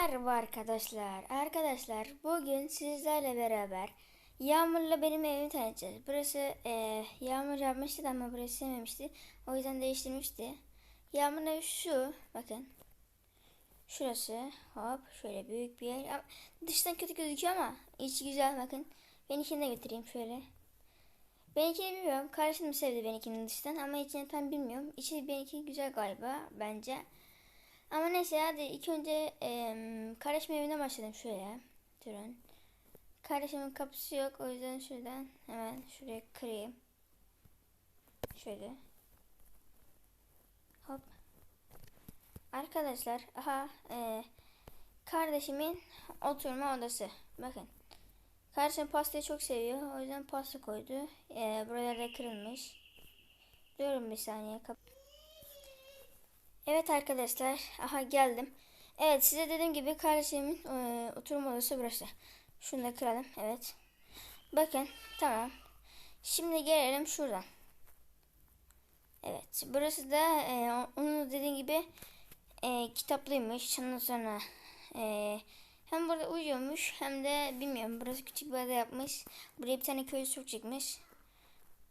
Merhaba arkadaşlar. Arkadaşlar bugün sizlerle beraber Yağmur'la benim evimi tanıtacağız. Burası e, Yağmur yapmıştı ama burası sevmemişti. O yüzden değiştirmişti. Yağmur'un evi şu. Bakın. Şurası. Hop. Şöyle büyük bir yer. Dıştan kötü gözüküyor ama içi güzel bakın. Benimkini de götüreyim şöyle. Benimkini bilmiyorum. Kardeşim sevdi benimkini dıştan ama içini tam bilmiyorum. İçi benimki güzel galiba bence. Ama neyse hadi ilk önce e, kardeşimin evine başladım şöyle. Durun. Kardeşimin kapısı yok o yüzden şuradan hemen şuraya kırayım. Şöyle. Hop. Arkadaşlar aha e, kardeşimin oturma odası. Bakın. Kardeşim pastayı çok seviyor. O yüzden pasta koydu. E, buralara kırılmış. Durun bir saniye. Kap Evet arkadaşlar, aha geldim. Evet size dediğim gibi kardeşimin e, oturma odası burası. Şunu da kıralım, evet. Bakın, tamam. Şimdi gelelim şuradan. Evet, burası da e, onun dediğim gibi e, kitaplıymış. Ondan sonra e, hem burada uyuyormuş hem de bilmiyorum burası küçük bir ada yapmış. Buraya bir tane köy su çekmiş.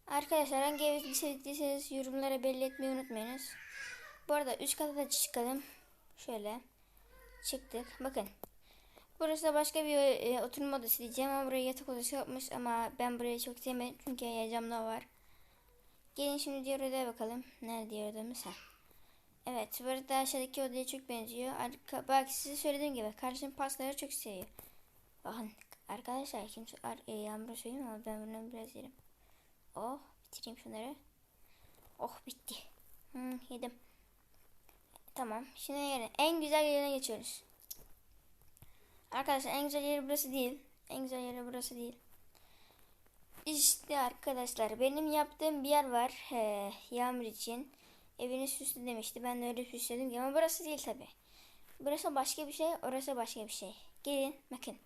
Arkadaşlar hangi evi sevdiyseniz yorumlara belli etmeyi unutmayınız. Bu arada üst kata da çıkalım. Şöyle. Çıktık. Bakın. Burası da başka bir e, oturma odası diyeceğim ama buraya yatak odası yapmış ama ben burayı çok sevmedim çünkü camda var. Gelin şimdi diğer odaya bakalım. Nerede diğer odamız? Ha. Evet. Burada aşağıdaki odaya çok benziyor. Arka, bak size söylediğim gibi kardeşim pastaları çok seviyor. Bakın arkadaşlar kimse ar, e, yağmur söyleyeyim ama ben bunu biraz yerim. Oh bitireyim şunları. Oh bitti. Hmm, yedim. Tamam. Şimdi yere, en güzel yerine geçiyoruz. Arkadaşlar en güzel yeri burası değil. En güzel yeri burası değil. İşte arkadaşlar benim yaptığım bir yer var. He, yağmur için. Evini süslü demişti. Ben de öyle süsledim ama burası değil tabi. Burası başka bir şey. Orası başka bir şey. Gelin bakın.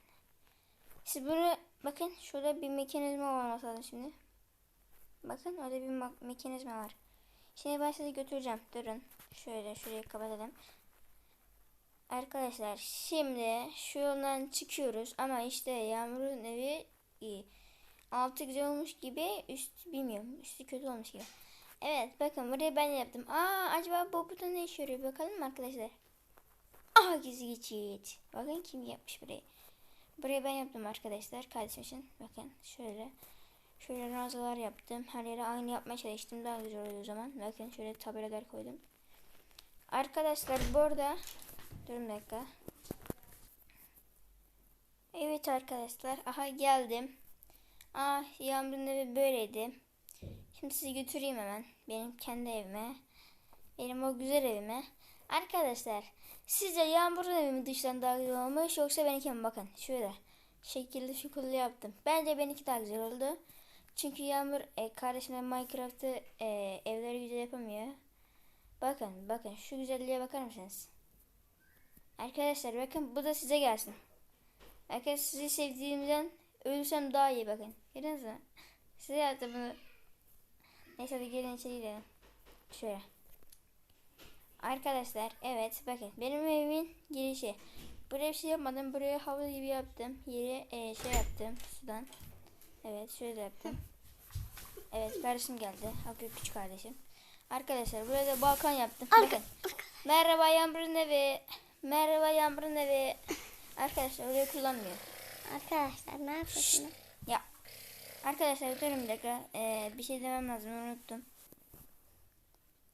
Siz bunu bakın şurada bir mekanizma olması lazım şimdi. Bakın orada bir mekanizma var. Şimdi ben sizi götüreceğim. Durun. Şöyle şurayı kapatalım. Arkadaşlar şimdi şu yoldan çıkıyoruz ama işte Yağmur'un evi iyi. Altı güzel olmuş gibi üst bilmiyorum. Üstü kötü olmuş gibi. Evet bakın burayı ben yaptım. Aa acaba bu buton ne işe yarıyor bakalım mı arkadaşlar. Aa gizli geçit. Bakın kim yapmış burayı. Burayı ben yaptım arkadaşlar kardeşim için. Bakın şöyle. Şöyle ranzalar yaptım. Her yere aynı yapmaya çalıştım. Daha güzel oluyor o zaman. Bakın şöyle tabelalar koydum. Arkadaşlar burada durun bir dakika. Evet arkadaşlar. Aha geldim. Ah Yağmur'un evi böyleydi. Şimdi sizi götüreyim hemen. Benim kendi evime. Benim o güzel evime. Arkadaşlar sizce Yağmur'un evi mi dıştan daha güzel olmuş yoksa benimki mi? Bakın şöyle şekilde şukullu yaptım. Bence benimki daha güzel oldu. Çünkü Yağmur e, kardeşimle Minecraft'ı e, evleri güzel yapamıyor. Bakın bakın şu güzelliğe bakar mısınız? Arkadaşlar bakın bu da size gelsin. Bakın sizi sevdiğimden ölürsem daha iyi bakın. Gördünüz mü? Size yaptım bunu. Neyse hadi gelin içeri gidelim. Şöyle. Arkadaşlar evet bakın benim evimin girişi. Buraya bir şey yapmadım. Buraya havlu gibi yaptım. Yeri e, şey yaptım sudan. Evet şöyle yaptım. Evet kardeşim geldi. Hakikaten küçük kardeşim. Arkadaşlar buraya da balkon yaptım. Bakın. Merhaba Yağmur'un evi. Merhaba Yağmur'un evi. Arkadaşlar orayı kullanmıyor. Arkadaşlar ne yapıyorsunuz? Ya. Arkadaşlar durun bir dakika. Ee, bir şey demem lazım unuttum.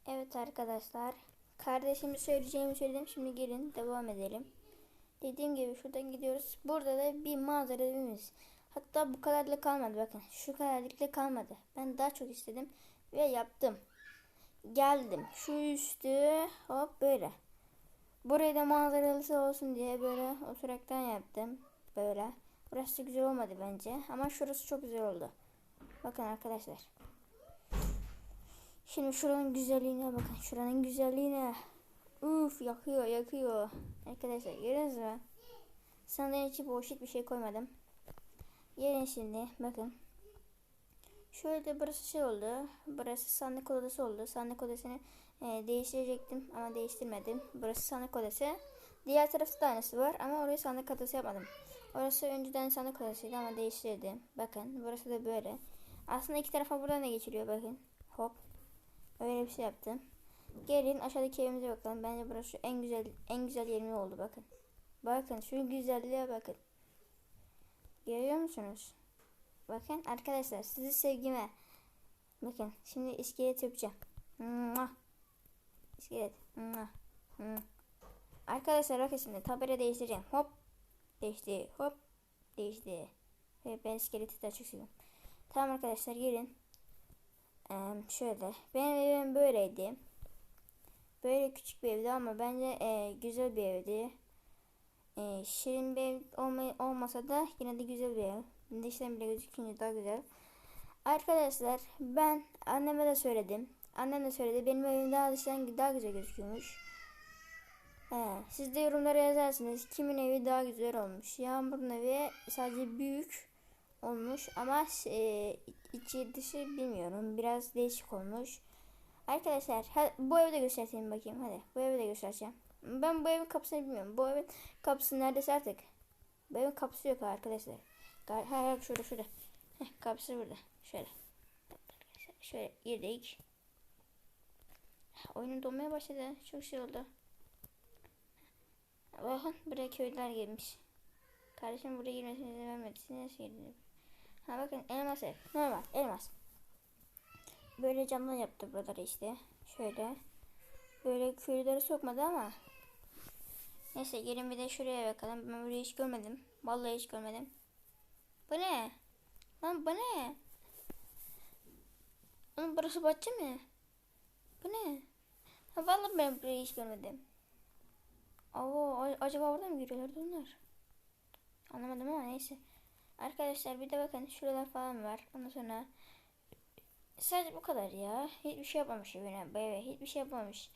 Evet arkadaşlar. Kardeşimi söyleyeceğimi söyledim. Şimdi gelin devam edelim. Dediğim gibi şuradan gidiyoruz. Burada da bir manzara evimiz. Hatta bu kadarla kalmadı bakın. Şu kadarlıkla kalmadı. Ben daha çok istedim ve yaptım. Geldim. Şu üstü hop böyle. Burayı da manzaralısı olsun diye böyle oturaktan yaptım. Böyle. Burası güzel olmadı bence. Ama şurası çok güzel oldu. Bakın arkadaşlar. Şimdi şuranın güzelliğine bakın. Şuranın güzelliğine. Uf yakıyor yakıyor. Arkadaşlar görüyorsunuz mu? Sandalye içi boşluk bir şey koymadım. Gelin şimdi bakın. Şöyle burası şey oldu. Burası sandık odası oldu. Sandık odasını e, değiştirecektim ama değiştirmedim. Burası sandık odası. Diğer tarafta da aynısı var ama oraya sandık adası yapmadım. Orası önceden sandık adasıydı ama değiştirdim. Bakın burası da böyle. Aslında iki tarafa buradan da geçiriyor bakın. Hop. Öyle bir şey yaptım. Gelin aşağıdaki evimize bakalım. Bence burası en güzel en güzel yerimiz oldu bakın. Bakın şu güzelliğe bakın. Görüyor musunuz? Bakın arkadaşlar sizi sevgime. Bakın şimdi iskelet yapacağım. İskelet. Arkadaşlar bakın şimdi tabela değiştireceğim. Hop. Değişti. Hop. Değişti. Ve ben iskeleti de çok seviyorum. Tamam arkadaşlar gelin. Ee, şöyle. Benim evim böyleydi. Böyle küçük bir evdi ama bence e, güzel bir evdi. E, şirin bir ev olmasa da yine de güzel bir ev. Dıştan bile gözükünce daha güzel. Arkadaşlar ben anneme de söyledim. Annem de söyledi. Benim evim daha dıştan daha güzel gözüküyormuş. He, siz de yorumlara yazarsınız. Kimin evi daha güzel olmuş. Yağmur'un evi sadece büyük olmuş ama e, içi dışı bilmiyorum. Biraz değişik olmuş. Arkadaşlar bu evi de göstereyim bakayım. Hadi bu evi de göstereceğim. Ben bu evin kapısını bilmiyorum. Bu evin kapısı neredeyse artık. Bu evin kapısı yok arkadaşlar. Ha, ha, şurada şurada. Heh, kapısı burada. Şöyle. Şöyle girdik. Oyunun donmaya başladı. Çok şey oldu. Bakın buraya köylüler gelmiş. Kardeşim buraya girmesine izin vermedi. Siz nasıl girdiniz? Ha bakın elmas ev. Normal elmas. Böyle camdan yaptı buraları işte. Şöyle. Böyle köylüleri sokmadı ama. Neyse gelin bir de şuraya bakalım. Ben burayı hiç görmedim. Vallahi hiç görmedim. Bu ne? Lan bu ne? Oğlum burası bahçe mi? Bu ne? Ha, vallahi ben burayı hiç görmedim. Oo, acaba orada mı giriyorlardı onlar? Anlamadım ama neyse. Arkadaşlar bir de bakın şuralar falan var. Ondan sonra sadece bu kadar ya. Hiçbir şey yapmamış evine. Bu eve hiçbir şey yapmamış.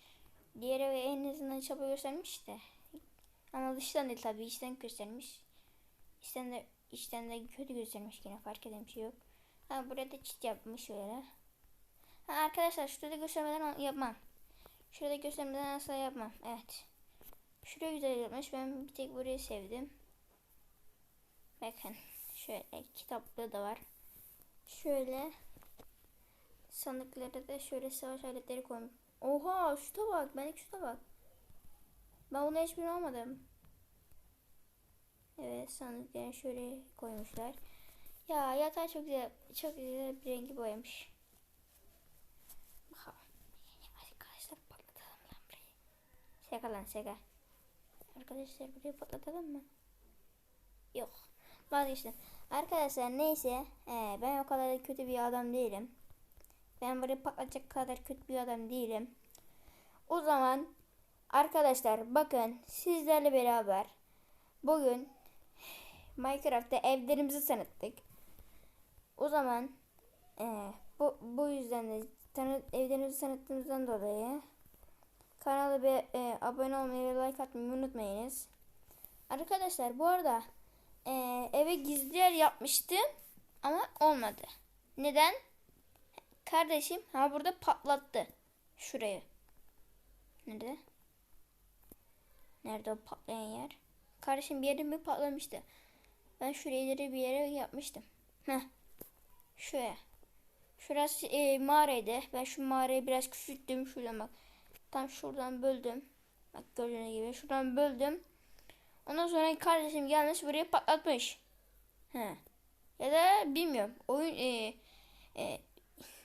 Diğer eve en azından çaba göstermiş de. Ama dıştan değil tabii içten göstermiş. İçten de içten de kötü göstermiş yine fark eden bir şey yok. Ha burada da çit yapmış şöyle. Ha, arkadaşlar şurada göstermeden yapmam. Şurada göstermeden asla yapmam. Evet. Şurayı güzel yapmış. Ben bir tek burayı sevdim. Bakın. Şöyle kitaplığı da var. Şöyle sandıklara da şöyle savaş aletleri koymuş. Oha şuta bak. Ben şuta bak. Ben buna hiçbirini almadım. Evet sandıkları şöyle koymuşlar. Ya yatağı çok güzel, çok güzel bir rengi boyamış. Bakalım. Arkadaşlar patlatalım lan burayı. Şaka lan şaka. Arkadaşlar burayı patlatalım mı? Yok. Vazgeçtim. Arkadaşlar neyse. ee, ben o kadar da kötü bir adam değilim. Ben burayı patlatacak kadar kötü bir adam değilim. O zaman arkadaşlar bakın sizlerle beraber bugün Minecraft'ta evlerimizi tanıttık. O zaman ee, bu, bu yüzden de tanı, evlerimizi tanıttığımızdan dolayı kanala bir e, abone olmayı ve like atmayı unutmayınız. Arkadaşlar bu arada e, eve gizli yer yapmıştım ama olmadı. Neden? Kardeşim ha burada patlattı şurayı. Nerede? Nerede o patlayan yer? Kardeşim bir yerim mi patlamıştı? Ben şurayı bir yere yapmıştım. Heh. Şuraya. Şurası e, mağaraydı. Ben şu mağarayı biraz küçülttüm. Şuradan bak. Tam şuradan böldüm. Bak gördüğünüz gibi şuradan böldüm. Ondan sonra kardeşim gelmiş buraya patlatmış. He. Ya da bilmiyorum. Oyun e, e,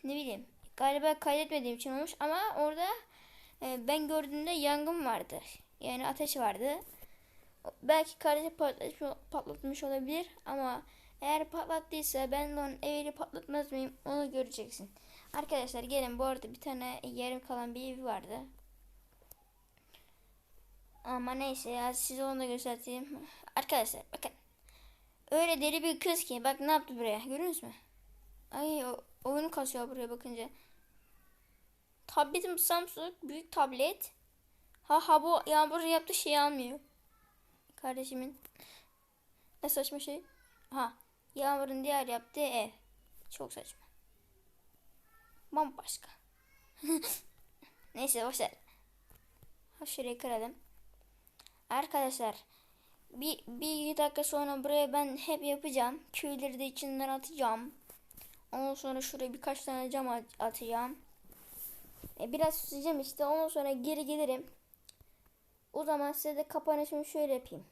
ne bileyim. Galiba kaydetmediğim için olmuş ama orada e, ben gördüğümde yangın vardı. Yani ateş vardı. Belki kardeşim patlatmış, patlatmış olabilir ama eğer patlattıysa ben de onun evini patlatmaz mıyım onu göreceksin. Arkadaşlar gelin bu arada bir tane yarım kalan bir evi vardı. Ama neyse ya size onu da göstereyim. Arkadaşlar bakın. Öyle deli bir kız ki bak ne yaptı buraya görüyorsunuz mu? Ay o, oyunu kasıyor buraya bakınca. Tabletim Samsung büyük tablet. Ha ha bu yağmur yaptığı şeyi almıyor. Kardeşimin. Ne saçma şey. Ha Yağmur'un diğer yaptığı ev. Çok saçma. Bambaşka. Neyse boşver. Ha şurayı kıralım. Arkadaşlar bir, bir iki dakika sonra buraya ben hep yapacağım. Köyleri de içinden atacağım. Ondan sonra şuraya birkaç tane cam at- atacağım. E, biraz süsleyeceğim işte. Ondan sonra geri gelirim. O zaman size de kapanışımı şöyle yapayım.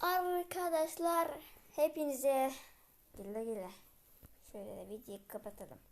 Arkadaşlar hepinize güle güle. Şöyle de videoyu kapatalım.